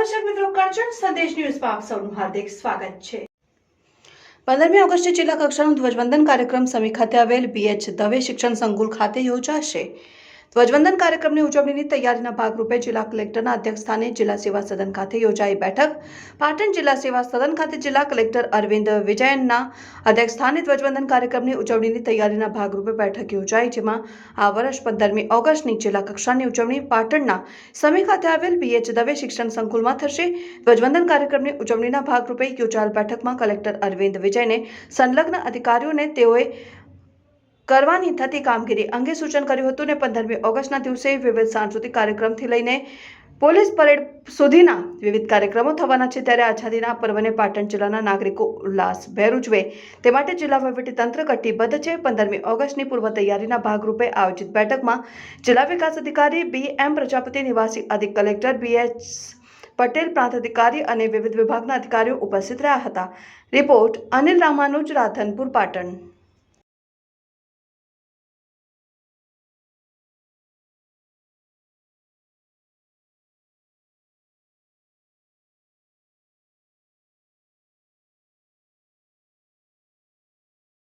દર્શક મિત્રો કરજણ સંદેશ ન્યૂઝમાં આપ સૌનું હાર્દિક સ્વાગત છે. પંદરમી ઓગસ્ટે જિલ્લા કક્ષાનું ધ્વજવંદન કાર્યક્રમ સમી ખાતે આવેલ બીએચ દવે શિક્ષણ સંકુલ ખાતે યોજાશે. ધ્વજવંદન કાર્યક્રમની ઉજવણીની તૈયારીના ભાગરૂપે જિલ્લા કલેક્ટરના અધ્યક્ષસ્થાને જિલ્લા સેવા સદન ખાતે યોજાઈ બેઠક. પાટણ જિલ્લા સેવા સદન ખાતે જિલ્લા કલેક્ટર અરવિંદ વિજયનના અધ્યક્ષસ્થાને ધ્વજવંદન કાર્યક્રમની ઉજવણીની તૈયારીના ભાગરૂપે બેઠક યોજાઈ, જેમાં આ વર્ષ પંદરમી ઓગસ્ટની જિલ્લા કક્ષાની ઉજવણી પાટણના સમી ખાતે આવેલ બીએચ દવે શિક્ષણ સંકુલમાં થશે. ધ્વજવંદન કાર્યક્રમની ઉજવણીના ભાગરૂપે યોજાયેલ બેઠકમાં કલેક્ટર અરવિંદ વિજયને સંલગ્ન અધિકારીઓને તેઓએ કરવાની થતી કામગીરી અંગે સૂચન કર્યું હતું ને પંદરમી ઓગસ્ટના દિવસે વિવિધ સાંસ્કૃતિક કાર્યક્રમથી લઈને પોલીસ પરેડ સુધીના વિવિધ કાર્યક્રમો થવાના છે ત્યારે આઝાદીના પર્વને પાટણ જિલ્લાના નાગરિકો ઉલ્લાસભેર ઉજવે. તે માટે જિલ્લા વહીવટીતંત્ર કટિબદ્ધ છે. પંદરમી ઓગસ્ટની પૂર્વ તૈયારીના ભાગરૂપે આયોજિત બેઠકમાં જિલ્લા વિકાસ અધિકારી બી એમ પ્રજાપતિ, નિવાસી અધિક કલેક્ટર બી એચ પટેલ પ્રાંત અધિકારી અને વિવિધ વિભાગના અધિકારીઓ ઉપસ્થિત રહ્યા હતા. રિપોર્ટ અનિલ રામાનુજ, રાધનપુર, પાટણ.